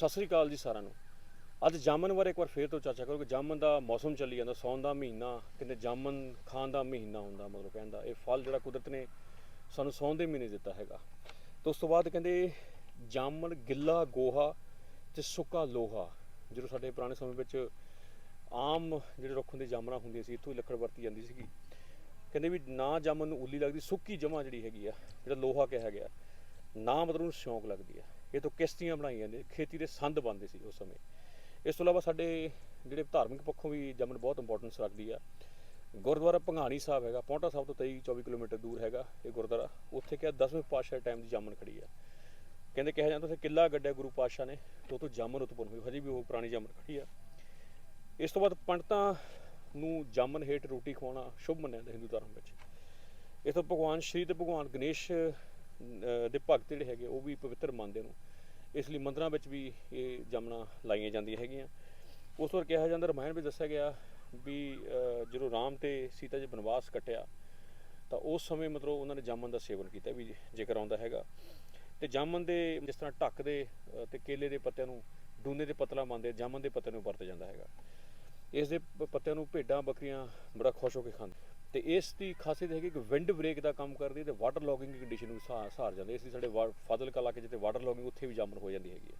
ਸਤਿ ਸ੍ਰੀ ਅਕਾਲ ਜੀ ਸਾਰਿਆਂ ਨੂੰ। ਅੱਜ ਜਾਮਨ ਬਾਰੇ ਇੱਕ ਵਾਰ ਫੇਰ ਤੋਂ ਚਰਚਾ ਕਰਾਂਗੇ ਜਾਮਨ ਦਾ ਮੌਸਮ ਚੱਲੀ ਜਾਂਦਾ ਸੌਣ ਦਾ ਮਹੀਨਾ, ਕਿਤੇ ਜਾਮਨ ਖਾਣ ਦਾ ਮਹੀਨਾ ਹੁੰਦਾ ਮਤਲਬ ਕਹਿੰਦਾ ਇਹ ਫਲ ਜਿਹੜਾ ਕੁਦਰਤ ਨੇ ਸਾਨੂੰ ਸੌਣ ਦੇ ਮਹੀਨੇ ਦਿੱਤਾ ਹੈਗਾ। ਤੇ ਉਸ ਤੋਂ ਬਾਅਦ ਕਹਿੰਦੇ ਜਾਮਨ ਗਿੱਲਾ ਗੋਹਾ ਤੇ ਸੁੱਕਾ ਲੋਹਾ, ਜਦੋਂ ਸਾਡੇ ਪੁਰਾਣੇ ਸਮੇਂ ਵਿੱਚ ਆਮ ਜਿਹੜੇ ਰੁੱਖ ਹੁੰਦੇ ਜਾਮਨਾਂ ਹੁੰਦੀਆਂ ਸੀ, ਇੱਥੋਂ ਹੀ ਲੱਕੜ ਵਰਤੀ ਜਾਂਦੀ ਸੀਗੀ। ਕਹਿੰਦੇ ਵੀ ਨਾ ਜਾਮਨ ਨੂੰ ਉੱਲੀ ਲੱਗਦੀ, ਸੁੱਕੀ ਜਮਾ ਜਿਹੜੀ ਹੈਗੀ ਆ, ਜਿਹੜਾ ਲੋਹਾ ਕਿਹਾ ਗਿਆ, ਨਾ ਮਤਲਬ ਨੂੰ ਸ਼ੌਂਕ ਲੱਗਦੀ ਆ। ਇਹ ਤੋਂ ਕਿਸ਼ਤੀਆਂ ਬਣਾਈਆਂ ਨੇ, ਖੇਤੀ ਦੇ ਸੰਦ ਬਣਦੇ ਸੀ ਉਸ ਸਮੇਂ। ਇਸ ਤੋਂ ਇਲਾਵਾ ਸਾਡੇ ਜਿਹੜੇ ਧਾਰਮਿਕ ਪੱਖੋਂ ਵੀ ਜਾਮਨ ਬਹੁਤ ਇੰਪੋਰਟੈਂਸ ਰੱਖਦੀ ਆ। ਗੁਰਦੁਆਰਾ ਭੰਗਾਣੀ ਸਾਹਿਬ ਹੈਗਾ, ਪੌਂਟਾ ਸਾਹਿਬ ਤੋਂ 23 24 ਕਿਲੋਮੀਟਰ ਦੂਰ ਹੈਗਾ ਇਹ ਗੁਰਦੁਆਰਾ। ਉੱਥੇ ਕਿਹਾ 10ਵੇਂ ਪਾਤਸ਼ਾਹ ਟਾਈਮ ਦੀ ਜਾਮਨ ਖੜੀ ਆ। ਕਹਿੰਦੇ ਕਿਹਾ ਜਾਂਦਾ ਉੱਥੇ ਕਿੱਲਾ ਗੱਡਿਆ ਗੁਰੂ ਪਾਤਸ਼ਾਹ ਨੇ, ਤੇ ਉੱਥੋਂ ਜਾਮਨ ਉਤਪੰਨ ਹੋਈ। ਹਜੇ ਵੀ ਉਹ ਪੁਰਾਣੀ ਜਾਮਨ ਖੜੀ ਆ। ਇਸ ਤੋਂ ਬਾਅਦ ਪੰਡਤਾਂ ਨੂੰ ਜਾਮਨ ਹੇਠ ਰੋਟੀ ਖਵਾਉਣਾ ਸ਼ੁਭ ਮੰਨਿਆ ਜਾਂਦਾ ਹਿੰਦੂ ਧਰਮ ਵਿੱਚ। ਇਸ ਤੋਂ ਭਗਵਾਨ ਸ਼੍ਰੀ ਤੇ ਭਗਵਾਨ ਗਣੇਸ਼ ਦੇ ਭਗਤ ਜਿਹੜੇ ਹੈਗੇ ਉਹ ਵੀ ਪਵਿੱਤਰ ਮੰਨਦੇ ਨੂੰ। ਇਸ ਲਈ ਮੰਦਰਾਂ ਵਿੱਚ ਵੀ ਇਹ ਜਾਮਨਾਂ ਲਾਈਆਂ ਜਾਂਦੀਆਂ ਹੈਗੀਆਂ। ਉਸ ਵਾਰ ਕਿਹਾ ਜਾਂਦਾ, ਰਮਾਇਣ ਵਿੱਚ ਦੱਸਿਆ ਗਿਆ ਵੀ ਜਦੋਂ ਰਾਮ ਤੇ ਸੀਤਾ ਜੀ ਬਨਵਾਸ ਕੱਟਿਆ, ਤਾਂ ਉਸ ਸਮੇਂ ਮਤਲਬ ਉਹਨਾਂ ਨੇ ਜਾਮਨ ਦਾ ਸੇਵਨ ਕੀਤਾ ਵੀ ਜ਼ਿਕਰ ਆਉਂਦਾ ਹੈਗਾ। ਤੇ ਜਾਮਨ ਦੇ ਜਿਸ ਤਰ੍ਹਾਂ ਢੱਕ ਦੇ ਤੇ ਕੇਲੇ ਦੇ ਪੱਤਿਆਂ ਨੂੰ ਡੂਨੇ ਦੇ ਪਤਲਾ ਮੰਨਦੇ, ਜਾਮਨ ਦੇ ਪੱਤੇ ਨੂੰ ਵਰਤਿਆ ਜਾਂਦਾ ਹੈਗਾ। ਇਸ ਦੇ ਪੱਤਿਆਂ ਨੂੰ ਭੇਡਾਂ, ਬੱਕਰੀਆਂ ਬੜਾ ਖੁਸ਼ ਹੋ ਕੇ ਖਾਂਦੇ। ਤੇ ਇਸ ਦੀ ਖਾਸੀਅਤ ਹੈਗੀ ਕਿ ਵਿੰਡ ਬ੍ਰੇਕ ਦਾ ਕੰਮ ਕਰਦੀ ਹੈ ਤੇ ਵਾਟਰ ਲੌਗਿੰਗ ਦੀ ਕੰਡੀਸ਼ਨ ਨੂੰ ਸਹਾਰ ਸਹਾਰ ਜਾਂਦੇ ਇਸ ਲਈ ਸਾਡੇ ਵਾ- ਫਾਜ਼ਿਲਕਾ ਇਲਾਕੇ ਜਿੱਥੇ ਵਾਟਰ ਲੌਗਿੰਗ ਉੱਥੇ ਵੀ ਜਾਮਨ ਹੋ ਜਾਂਦੀ ਹੈਗੀ ਹੈ।